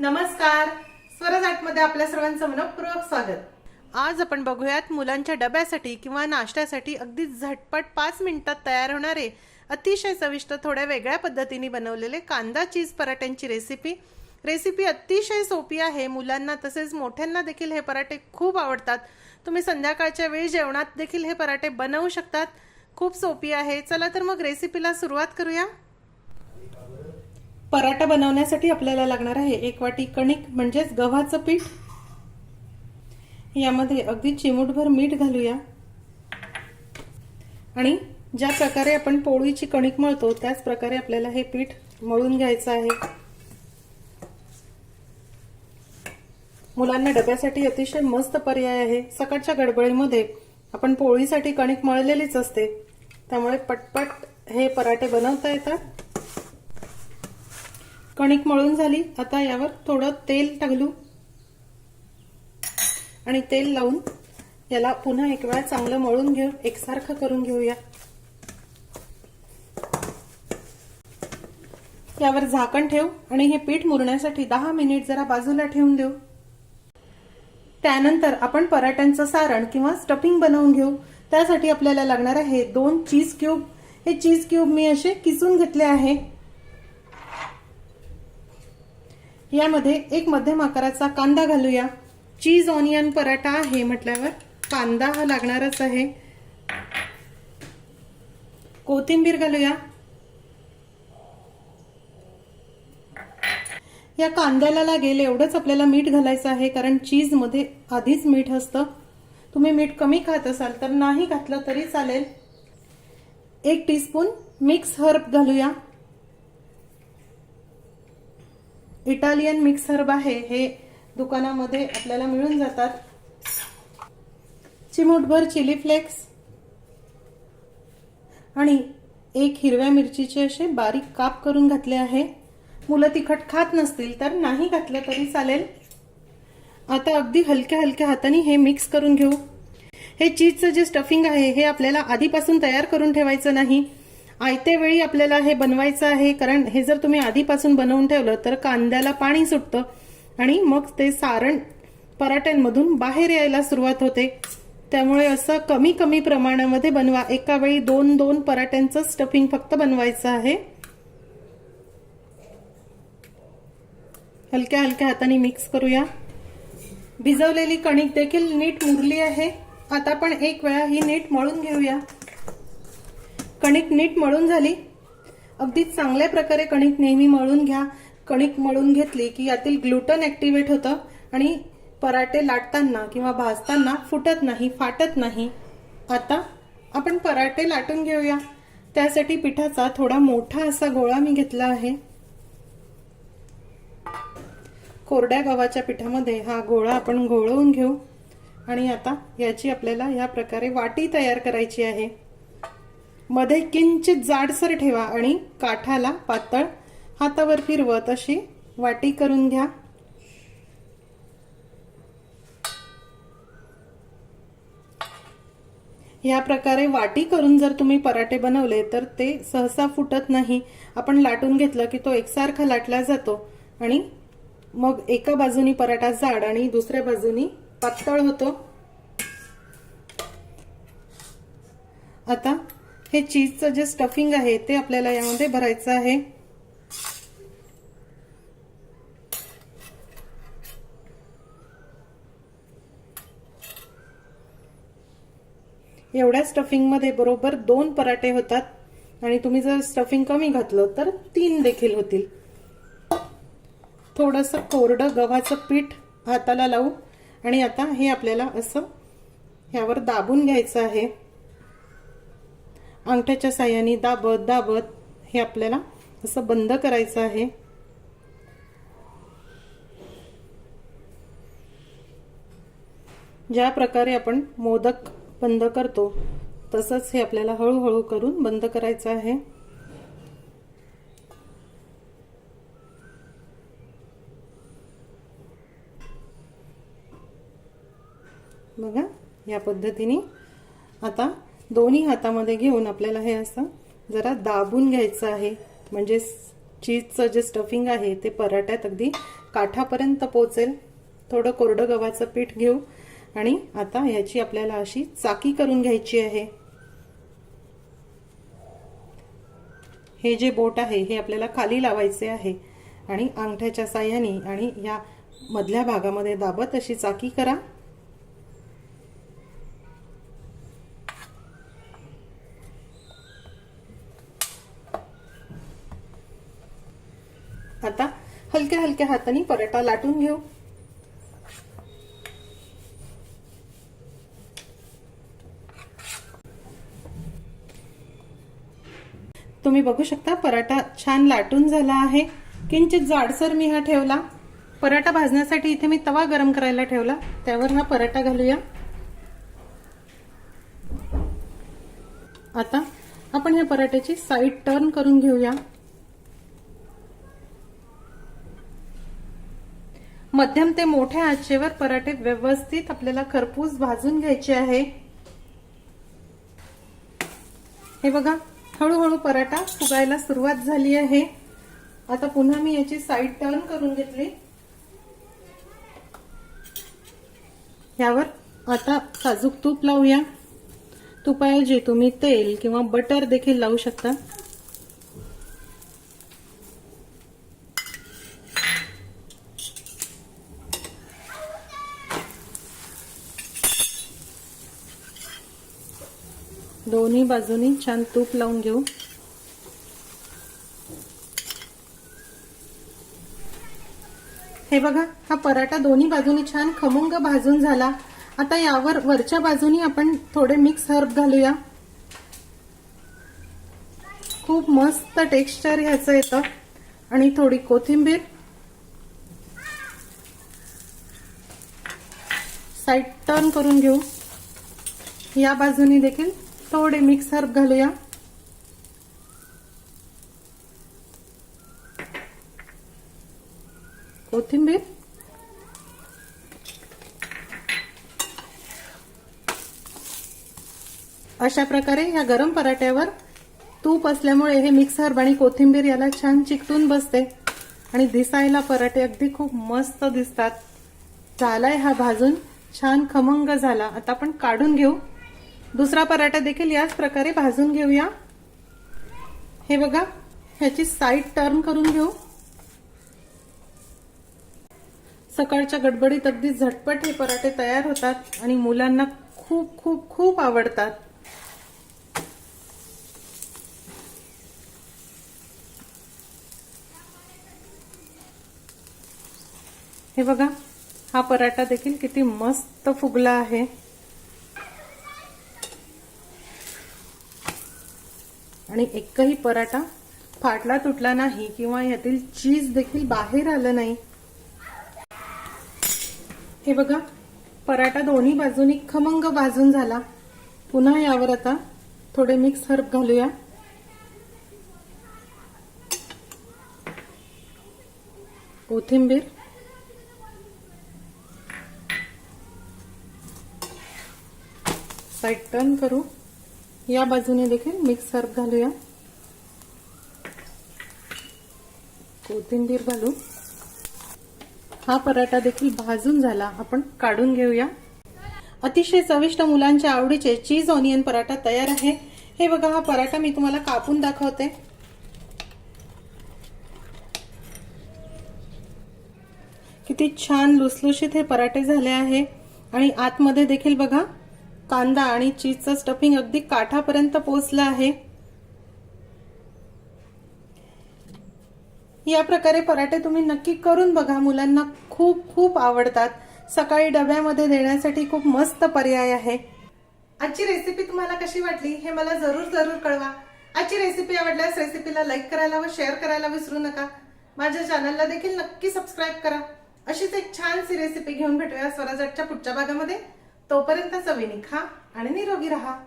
नमस्कार. स्वरजाटमध्ये आपल्या सर्वांचं मनपूर्वक स्वागत. आज आपण बघूयात मुलांच्या डब्यासाठी किंवा नाश्त्यासाठी अगदी झटपट पाच मिनिटात तयार होणारे अतिशय चविष्ट थोड्या वेगळ्या पद्धतीने बनवलेले कांदा चीज पराठ्यांची रेसिपी रेसिपी अतिशय सोपी आहे. मुलांना तसेच मोठ्यांना देखील हे पराठे खूप आवडतात. तुम्ही संध्याकाळच्या वेळी जेवणात देखील हे पराठे बनवू शकतात. खूप सोपी आहे. चला तर मग रेसिपीला सुरुवात करूया. पराठा बनवण्यासाठी आपल्याला लागणार आहे एक वाटी कणिक म्हणजेच गव्हाचं पीठ. यामध्ये अगदी चिमूटभर मीठ घालूया. आणि ज्या प्रकारे आपण पोळीची कणिक मळतो त्याच प्रकारे आपल्याला हे पीठ मळून घ्यायचं आहे. मुलांना डब्यासाठी अतिशय मस्त पर्याय आहे. सकाळच्या गडबडीमध्ये आपण पोळीसाठी कणिक मळलेलीच असते. त्यामुळे पटपट हे पराठे बनवता येतात. कणिक मळून झाली. आता यावर थोडं तेल टाकलू. आणि तेल लावून याला पुन्हा एक वेळा चांगलं मळून घेऊ. एकसारखं करून घेऊया. यावर झाकण ठेव आणि हे पीठ मुरण्यासाठी दहा मिनिट जरा बाजूला ठेवून देऊ. त्यानंतर आपण पराठ्यांचं सारण किंवा स्टफिंग बनवून घेऊ. त्यासाठी आपल्याला लागणार आहे दोन चीज क्यूब. हे चीज क्यूब मी असे किसून घेतले आहे. यामध्ये एक मध्यम आकाराचा कांदा घालूया. चीज ऑनियन पराठा आहे म्हटल्यावर कांदा हा लागणारच आहे. कोथिंबीर घालूया. या कांद्याला लागेल एवढंच आपल्याला मीठ घालायचं आहे कारण चीजमध्ये आधीच मीठ असतं. तुम्ही मीठ कमी खात असाल तर नाही घातलं तरी चालेल. एक टीस्पून मिक्स हर्ब घालूया. इटालियन मिक्स हर्ब आहे हे दुकानामध्ये आपल्याला मिळून जातात. चिमूटभर चिली फ्लेक्स आणि एक हिरव्या मिरचीचे असे बारीक काप करून घातले आहे. मुलं तिखट खात नसतील तर नाही घातलं तरी चालेल. आता अगदी हलक्या हलक्या हाताने हे मिक्स करून घेऊ. हे चीजचं जे स्टफिंग आहे हे आपल्याला आधीपासून तयार करून ठेवायचं नाही. आयत्या वेळी आपल्याला हे बनवायचं आहे कारण हे जर तुम्ही आधीपासून बनवून ठेवलं तर कांद्याला पाणी सुटतं आणि मग ते सारण पराठ्यांमधून बाहेर यायला सुरुवात होते. त्यामुळे असं कमी कमी प्रमाणामध्ये बनवा. एका वेळी दोन दोन पराठ्यांचं स्टफिंग फक्त बनवायचं आहे. हलक्या हलक्या हाताने मिक्स करूया. भिजवलेली कणिक देखील नीट मुरली आहे. आता आपण एक वेळा ही नीट मळून घेऊया. कणिक नीट मळून झाली. अगदी चांगल्या प्रकारे कणिक नेहमी मळून घ्या. कणिक मळून घेतली की यातील ग्लुटन ऍक्टिव्हेट होतं आणि पराठे लाटताना किंवा भाजताना फुटत नाही फाटत नाही. आता आपण पराठे लाटून घेऊया. त्यासाठी पिठाचा थोडा मोठा असा गोळा मी घेतला आहे. कोरड्या गव्हाच्या पिठामध्ये हा गोळा आपण घोळवून घेऊ. आणि आता याची आपल्याला या प्रकारे वाटी तयार करायची आहे. मध्ये किंचित जाडसर ठेवा आणि काठाला पातळ हातावर फिरवत अशी वाटी करून घ्या. या प्रकारे वाटी करून जर तुम्ही पराठे बनवले तर ते सहसा फुटत नाही. आपण लाटून घेतलं की तो एकसारखा लाटला जातो आणि मग एका बाजूनी पराठा जाड आणि दुसऱ्या बाजूनी पातळ होतो. आता हे चीजचं जे स्टफिंग आहे ते आपल्याला यामध्ये भरायचं आहे. एवढ्या स्टफिंगमध्ये बरोबर दोन पराठे होतात. आणि तुम्ही जर स्टफिंग कमी घातलं तर तीन देखील होतील. थोडंसं कोरडं गव्हाचं पीठ हाताला लावू. आणि आता हे आपल्याला असं ह्यावर दाबून घ्यायचं आहे. अंगठ्याच्या साह्याने दाबत दाबत हे आपल्याला असं बंद करायचं आहे. ज्या प्रकारे आपण मोदक बंद करतो तसंच हे आपल्याला हळूहळू करून बंद करायचं आहे. बघा या पद्धतीने आता दोन्ही हातामध्ये घेऊन आपल्याला हे असं जरा दाबून घ्यायचं आहे. म्हणजे चीजचं जे स्टफिंग आहे ते पराठ्यात अगदी काठापर्यंत पोचेल. थोडं कोरडं गव्हाचं पीठ घेऊ आणि आता ह्याची आपल्याला अशी चाकी करून घ्यायची आहे. हे जे बोट आहे हे आपल्याला खाली लावायचे आहे आणि अंगठ्याच्या साह्याने आणि या मधल्या भागामध्ये दाबत अशी चाकी करा. आता हलक्या हलक्या हाताने पराठा लाटून घेऊ. तुम्ही बघू शकता पराठा छान लाटून झाला आहे. किंचित जाडसर मी हा ठेवला. पराठा भाजण्यासाठी इथे मी तवा गरम करायला ठेवला. त्यावर हा पराठा घालूया. आता आपण ह्या पराठ्याची साईड टर्न करून घेऊया. मध्यम ते मोठ्या आचेवर पराठे व्यवस्थित आपल्याला खरपूस भाजून घ्यायचे आहे. हे बघा हळूहळू पराठा फुगायला सुरुवात झाली आहे. आता पुन्हा मी याची साईड टर्न करून घेतली. यावर आता साजूक तूप लावूया. तुपाऐवजी तुम्ही तेल किंवा बटर देखील लावू शकता. दोन्ही बाजूनी छान तूप लावून घेऊ. हे बघा हा पराठा दोन्ही बाजूनी छान खमंग भाजून झाला. आता यावर वरच्या बाजूनी आपण थोडे मिक्स हर्ब घालूया. खूप मस्त टेक्स्चर ह्याचं येतं. आणि थोडी कोथिंबीर. साईड टर्न करून घेऊ. या बाजूनी देखील थोडे मिक्स हर्ब घालूया. कोथिंबीर. अशा प्रकारे या गरम पराठ्यावर तूप असल्यामुळे हे मिक्स हर्ब आणि कोथिंबीर याला छान चिकटून बसते. आणि दिसायला पराठे अगदी खूप मस्त दिसतात. झालाय हा भाजून छान खमंग झाला. आता आपण काढून घेऊ. दुसरा पराठा देखील याच प्रकारे भाजून घेऊया. हे बघा ह्याची साईड टर्न करून घेऊ. सकाळच्या गडबडीत अगदी झटपट हे पराठे तयार होतात आणि मुलांना खूप खूप खूप आवडतात. हे बघा हा पराठा देखील किती मस्त फुगला आहे. आणि एकही पराठा फाटला तुटला नाही किंवा यातील चीज देखील बाहेर आलं नाही. हे बघा पराठा दोन्ही बाजूनी खमंग भाजून झाला. पुन्हा यावर आता थोडे मिक्स हर्ब घालूया. कोथिंबीर. साईड टर्न करू. या बाजूने देखील मिक्स हर्ब घालूया. कोथिंबीर घालू हा पराठा देखील भाजून झाला. आपण काढून घेऊया. अतिशय चविष्ट मुलांच्या आवडीचे चीज ऑनियन पराठा तयार आहे. हे बघा हा पराठा मी तुम्हाला कापून दाखवते. किती छान लुसलुशीत हे पराठे झाले आहे. आणि आतमध्ये देखील बघा कांदा आणि चीजचं स्टफिंग अगदी काठापर्यंत पोचलं आहे. या प्रकारे पराठे तुम्ही नक्की करून बघा. मुलांना खूप खूप आवडतात. सकाळी डब्यामध्ये देण्यासाठी खूप मस्त पर्याय आहे. आजची रेसिपी तुम्हाला कशी वाटली हे मला जरूर जरूर कळवा. आजची रेसिपी आवडल्यास रेसिपीला लाईक करायला व शेअर करायला विसरू नका. माझ्या चॅनलला देखील नक्की सबस्क्राईब करा. अशीच एक छानशी रेसिपी घेऊन भेटूया स्वराजच्या पुढच्या भागामध्ये. तोपर्यंत चवीनी खा आणि निरोगी राहा.